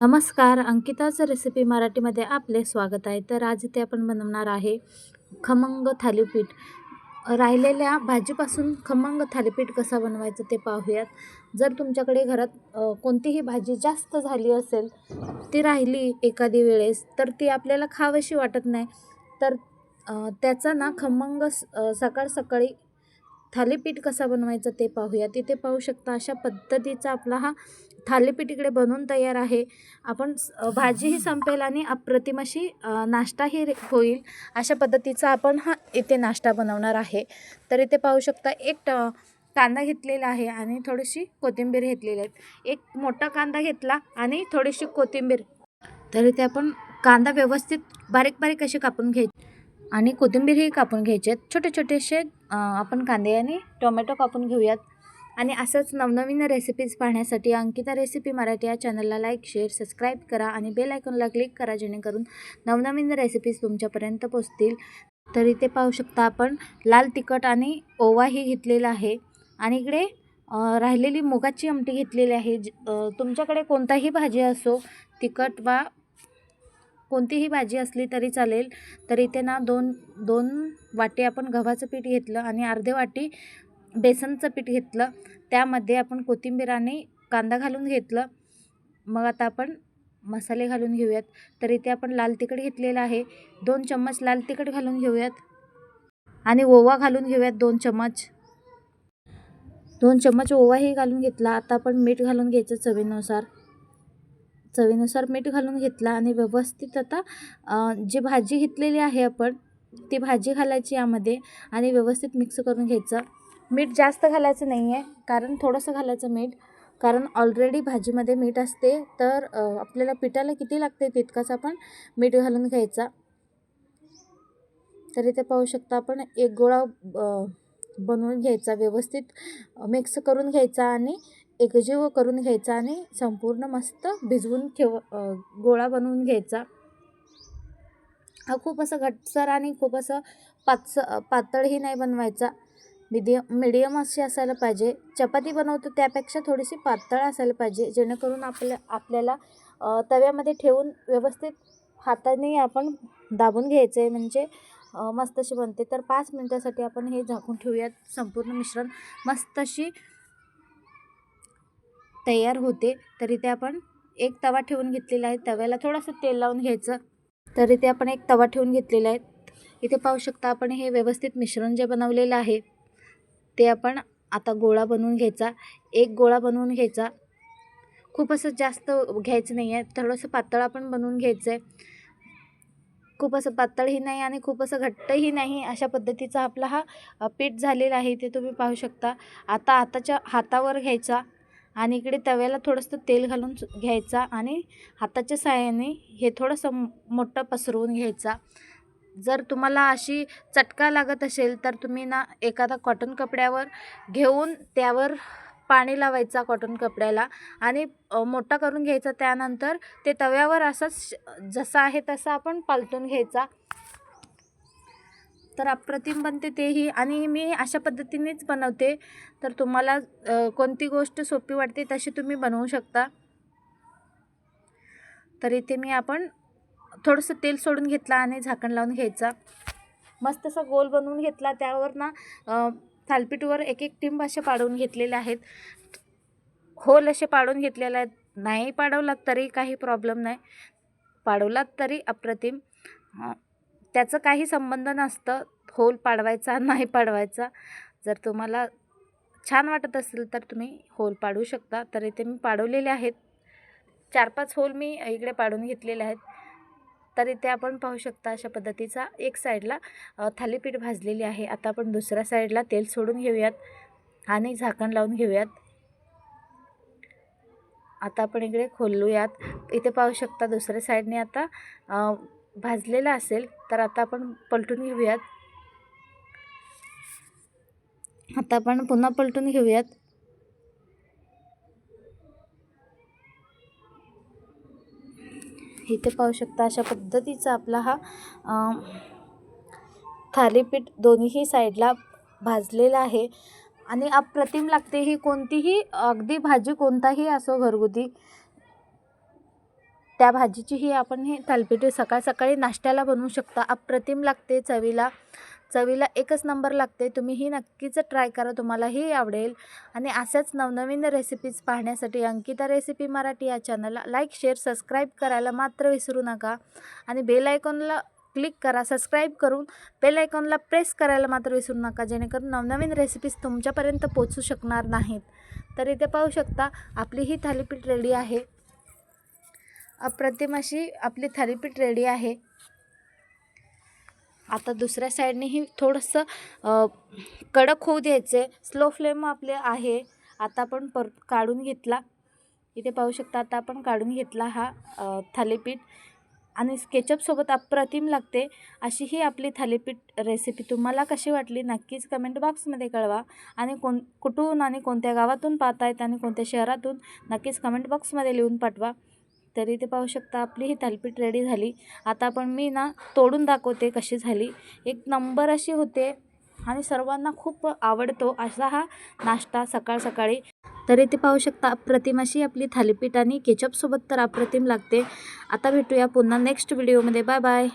नमस्कार अंकिताचं रेसिपी मराठीमध्ये आपले स्वागत आहे. तर आज इथे आपण बनवणार आहे खमंग थालीपीठ. राहिलेल्या भाजीपासून खमंग थालीपीठ कसं बनवायचं ते पाहूयात. जर तुमच्याकडे घरात कोणतीही भाजी जास्त झाली असेल ती राहिली एखादी वेळेस तर ती आपल्याला खावीशी वाटत नाही. तर त्याचा ना खमंग स- सकाळ सकाळी थालीपीठ कसा बनवायचं ते पाहूया. तिथे पाहू शकता अशा पद्धतीचा आपला हा थालीपीठ इकडे बनवून तयार आहे. आपण भाजीही संपेल आणि अप्रतिम अशी नाश्ताही होईल अशा पद्धतीचा आपण हा इथे नाश्ता बनवणार आहे. तर इथे पाहू शकता एक कांदा घेतलेला आहे आणि थोडीशी कोथिंबीर घेतलेली आहे. एक मोठा कांदा घेतला आणि थोडीशी कोथिंबीर. तर इथे आपण कांदा व्यवस्थित बारीक बारीक असे कापून घ्यायचे आणि कोथिंबीरही कापून घ्यायचे. आहेत छोटे छोटेसे आपण कांदे आणि टोमॅटो कापून घेऊयात. आणि असंच नवनवीन रेसिपीज पाहण्यासाठी अंकिता रेसिपी मराठी या चॅनलला लाईक शेअर सबस्क्राईब करा आणि बेल आयकॉनला क्लिक करा जेणेकरून नवनवीन रेसिपीज तुमच्यापर्यंत पोचतील तर इथे पाहू शकता आपण लाल तिखट आणि ओवाही घेतलेला आहे. आणि इकडे राहिलेली मुगाची आमटी घेतलेली आहे. ज- तुमच्याकडे कोणताही भाजी असो तिखट वा कोणतीही भाजी असली तरी चालेल. तर इथे ना दोन दोन वाटी आपण गव्हाचं पीठ घेतलं आणि अर्धे वाटी बेसनचं पीठ घेतलं. त्यामध्ये आपण कोथिंबीर आणि कांदा घालून घेतलं. मग आता आपण मसाले घालून घेऊयात. तर इथे आपण लाल तिखट घेतलेलं आहे. दोन चम्मच लाल तिखट घालून घेऊयात. आणि ओवा घालून घेऊयात दोन चम्मच. दोन चम्मच ओवाही घालून घेतला. आता आपण मीठ घालून घ्यायचं चवीनुसार. चवीनुसार मीठ घालून घेतला आणि व्यवस्थित आता जी भाजी घेतलेली आहे आपण ती भाजी घालायची यामध्ये आणि व्यवस्थित मिक्स करून घ्यायचं. मीठ जास्त घालायचं नाही आहे कारण थोडंसं घालायचं मीठ. कारण ऑलरेडी भाजीमध्ये मीठ असते तर आपल्याला पिठाला किती लागते तितकंच आपण मीठ घालून घ्यायचा. तर इथे पाहू शकता आपण एक गोळा बनवून घ्यायचा व्यवस्थित मिक्स करून घ्यायचा आणि एकजीव करून घ्यायचा आणि संपूर्ण मस्त भिजवून ठेव गोळा बनवून घ्यायचा. हा खूप असं घटसर आणि खूप असं पातस पातळही नाही बनवायचा. मिडियम मिडियम अशी असायला पाहिजे. चपाती बनवतो त्यापेक्षा थोडीशी पातळ असायला पाहिजे. जेणेकरून आपल्या आपल्याला तव्यामध्ये ठेवून व्यवस्थित हाताने आपण दाबून घ्यायचं आहे म्हणजे मस्त अशी बनते. तर पाच मिनटासाठी आपण हे झाकून ठेवूयात. संपूर्ण मिश्रण मस्त अशी तयार होते. तर इथे आपण एक तवा ठेवून घेतलेला आहे. तव्याला थोडंसं तेल लावून घ्यायचं. तर इथे आपण एक तवा ठेवून घेतलेला आहे. इथे पाहू शकता आपण हे व्यवस्थित मिश्रण जे बनवलेलं आहे ते आपण आता गोळा बनवून घ्यायचा. एक गोळा बनवून घ्यायचा. खूप असं जास्त घ्यायचं नाही आहे. थोडंसं पातळ आपण बनवून घ्यायचं आहे खूप असं पातळही नाही आणि खूप असं घट्टही नाही अशा पद्धतीचा आपला हा पीठ झालेला आहे. ते तुम्ही पाहू शकता. आता आताच्या हातावर घ्यायचा. आणि इकडे तव्याला थोडंसं तेल घालून घ्यायचा आणि हाताच्या साहाय्याने हे थोडंसं मोठं पसरवून घ्यायचा. जर तुम्हाला अशी चटका लागत असेल तर तुम्ही ना एखादा कॉटन कपड्यावर घेऊन त्यावर पाणी लावायचा कॉटन कपड्याला आणि मोठा करून घ्यायचा. त्यानंतर ते तव्यावर असंच जसा आहे तसा आपण पालटून घ्यायचा. तर अप्रतिम बनते तेही. आणि मी अशा पद्धतीनेच बनवते. तर तुम्हाला कोणती गोष्ट सोपी वाटते तशी तुम्ही बनवू शकता. तर इथे मी आपण थोडंसं तेल सोडून घेतला आणि झाकण लावून घ्यायचा. मस्त असं गोल बनवून घेतला. त्यावर ना थालपीठवर एक एक टिंब असे पाडून घेतलेले आहेत. खोल असे पाडून घेतलेले आहेत. नाही पाडवलात तरी काही प्रॉब्लेम नाही. पाडवलात तरी अप्रतिम. त्याचं काही संबंध नसतं. होल पाडवायचा नाही पाडवायचा. जर तुम्हाला छान वाटत असेल तर तुम्ही होल पाडू शकता. तर इथे मी पाडवलेले आहेत. चार पाच होल मी इकडे पाडून घेतलेले आहेत. तर इथे आपण पाहू शकता अशा पद्धतीचा एक साईडला थालीपीठ भाजलेली आहे. आता आपण दुसऱ्या साईडला तेल सोडून घेऊयात आणि झाकण लावून घेऊयात. आता आपण इकडे खोलूयात. इथे पाहू शकता दुसऱ्या साईडने आता भाजलेलं असेल तर आता आपण पलटून घेऊयात. आता आपण पुन्हा पलटून घेऊयात. इथे पाहू शकता अशा पद्धतीचा आपला हा थालीपीठ दोन्हीही साईडला भाजलेला आहे. आणि अप्रतिम लागते ही कोणतीही अगदी भाजी कोणताही असो घरगुती त्या भाजीचीही आपण हे थालीपीठ सकाळ सकाळी नाश्त्याला बनवू शकता. अप्रतिम लागते चवीला चवीला एकच नंबर लागते. तुम्ही ही नक्कीच ट्राय करा तुम्हालाही आवडेल. आणि अशाच नवनवीन रेसिपीज पाहण्यासाठी अंकिता रेसिपी मराठी या चॅनलला लाईक शेअर सबस्क्राईब करायला मात्र विसरू नका. आणि बेल आयकॉनला क्लिक करा सबस्क्राईब करून बेल आयकॉनला प्रेस करायला मात्र विसरू नका. जेणेकरून नवनवीन रेसिपीज तुमच्यापर्यंत पोचू शकणार नाहीत. तर इथे पाहू शकता आपली ही थालीपीठ रेडी आहे. अप्रतिम अशी आपली थालीपीठ रेडी आहे. आता दुसऱ्या साईडनेही थोडंसं कडक होऊ द्यायचे स्लो फ्लेम आपले आहे. आता आपण पर काढून घेतला. इथे पाहू शकता आता आपण काढून घेतला हा थालीपीठ आणि स्केचअपसोबत अप्रतिम लागते अशी ही आपली थालीपीठ रेसिपी तुम्हाला कशी वाटली नक्कीच कमेंट बॉक्समध्ये कळवा. आणि कोण कुठून आणि कोणत्या गावातून पाहतायत आणि कोणत्या शहरातून नक्कीच कमेंट बॉक्समध्ये लिहून पाठवा. तरी इथे पाहू शकता आपली ही थालीपीठ रेडी झाली. आता आपण मी ना तोडून दाखवते कशी झाली. एक नंबर अशी होते आणि सर्वांना खूप आवडतो असा हा नाश्ता सकाळ सकाळी. तर इथे पाहू शकता अप्रतिम अशी आपली थालीपीठ आणि केचपसोबत तर अप्रतिम लागते. आता भेटूया पुन्हा नेक्स्ट व्हिडिओमध्ये बाय बाय